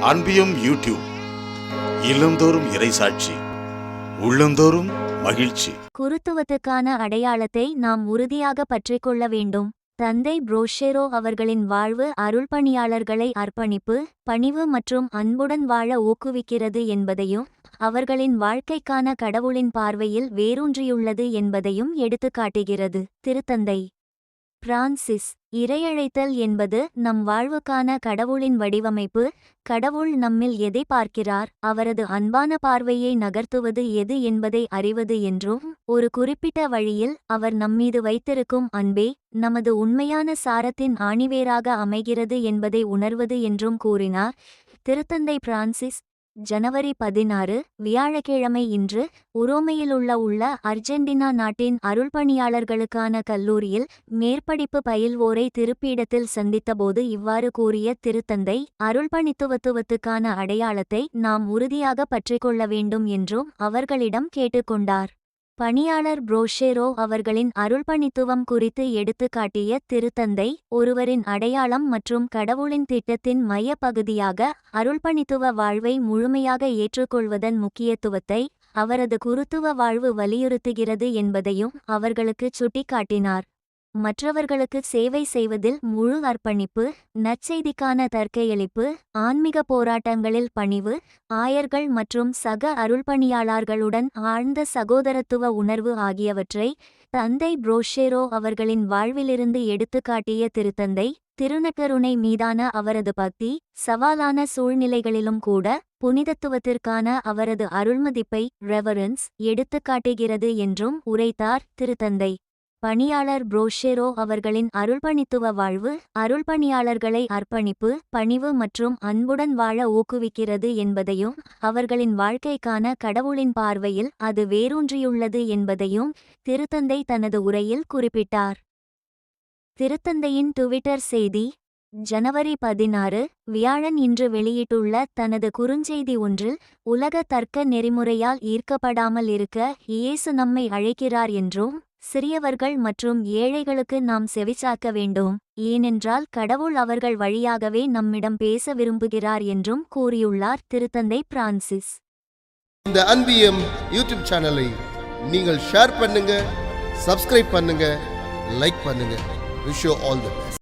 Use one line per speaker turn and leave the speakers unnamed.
அன்பியும் YouTube இல்லந்தோறும் இறைசாட்சி உள்ளந்தோறும் மகிழ்ச்சி.
குருத்துவத்துக்கான அடையாளத்தை நாம் உறுதியாக பற்றிக்கொள்ள வேண்டும். தந்தை புரோஷேரோ அவர்களின் வாழ்வு அருள்பணியாளர்களை அர்ப்பணிப்பு பணிவு மற்றும் அன்புடன் வாழ ஊக்குவிக்கிறது என்பதையும் அவர்களின் வாழ்க்கைக்கான கடவுளின் பார்வையில் வேரூன்றியுள்ளது என்பதையும் எடுத்துக்காட்டுகிறது. திருத்தந்தை பிரான்சிஸ் இரையழைத்தல் என்பது நம் வாழ்வுக்கான கடவுளின் வடிவமைப்பு கடவுள் நம்மில் எதை பார்க்கிறார் அவரது அன்பான பார்வையை நகர்த்துவது எது என்பதை அறிவது என்றும் ஒரு குறிப்பிட்ட வழியில் அவர் நம்மீது வைத்திருக்கும் அன்பே நமது உண்மையான சாரத்தின் ஆணிவேராக அமைகிறது என்பதை உணர்வது என்றும் கூறினார். திருத்தந்தை பிரான்சிஸ் ஜனவரி பதினாறு வியாழக்கிழமை இன்று உரோமையிலுள்ள உள்ள அர்ஜென்டினா நாட்டின் அருள்பணியாளர்களுக்கான கல்லூரியில் மேற்படிப்பு பயில்வோரை திருப்பீடத்தில் சந்தித்தபோது இவ்வாறு கூறிய திருத்தந்தை அருள்பணித்துவத்துவத்துக்கான அடையாளத்தை நாம் உறுதியாக பற்றிக்கொள்ள வேண்டும் என்றும் அவர்களிடம் கேட்டுக்கொண்டார். பணியாளர் புரோஷேரோ அவர்களின் அருள்பணித்துவம் குறித்து எடுத்துக்காட்டிய திருத்தந்தை ஒருவரின் அடையாளம் மற்றும் கடவுளின் திட்டத்தின் மைய பகுதியாக அருள்பணித்துவ வாழ்வை முழுமையாக ஏற்றுக்கொள்வதன் முக்கியத்துவத்தை அவரது குருத்துவ வாழ்வு வலியுறுத்துகிறது என்பதையும் அவர்களுக்கு சுட்டிக்காட்டினார். மற்றவர்களுக்கு சேவை செய்வதில் முழு அர்ப்பணிப்பு நற்செய்திக்கான தற்கையளிப்பு ஆன்மீக போராட்டங்களில் பணிவு ஆயர்கள் மற்றும் சக அருள்பணியாளர்களுடன் ஆழ்ந்த சகோதரத்துவ உணர்வு ஆகியவற்றை தந்தை புரோஷேரோ அவர்களின் வாழ்விலிருந்து எடுத்துக்காட்டிய திருத்தந்தை திருநக்கருணை மீதான அவரது பக்தி சவாலான சூழ்நிலைகளிலும் கூட புனிதத்துவத்திற்கான அவரது அருள்மதிப்பை ரெவரன்ஸ் எடுத்துக்காட்டுகிறது என்றும் உரைத்தார் திருத்தந்தை. பணியாளர் புரோஷேரோ அவர்களின் அருள்பணித்துவ வாழ்வு அருள்பணியாளர்களை அர்ப்பணிப்பு பணிவு மற்றும் அன்புடன் வாழ ஊக்குவிக்கிறது என்பதையும் அவர்களின் வாழ்க்கைக்கான கடவுளின் பார்வையில் அது வேரூன்றியுள்ளது என்பதையும் திருத்தந்தை தனது உரையில் குறிப்பிட்டார். திருத்தந்தையின் டுவிட்டர் செய்தி ஜனவரி பதினாறு வியாழன் இன்று வெளியிட்டுள்ள தனது குறுஞ்செய்தி ஒன்றில் உலக தர்க்க நெறிமுறையால் ஈர்க்கப்படாமல் இருக்க இயேசு நம்மை அழைக்கிறார் என்றும் சிறியவர்கள் மற்றும் ஏழைகளுக்கு நாம் செவிசாக்க வேண்டும். ஏனென்றால் கடவுள் அவர்கள் வழியாகவே நம்மிடம் பேச விரும்புகிறார் என்றும் கூறியுள்ளார் திருத்தந்தை பிரான்சிஸ்.
இந்த அன்பியம் யூடியூப் சேனலை நீங்கள் ஷேர் பண்ணுங்க சப்ஸ்கிரைப் பண்ணுங்க லைக் பண்ணுங்க. Wish all the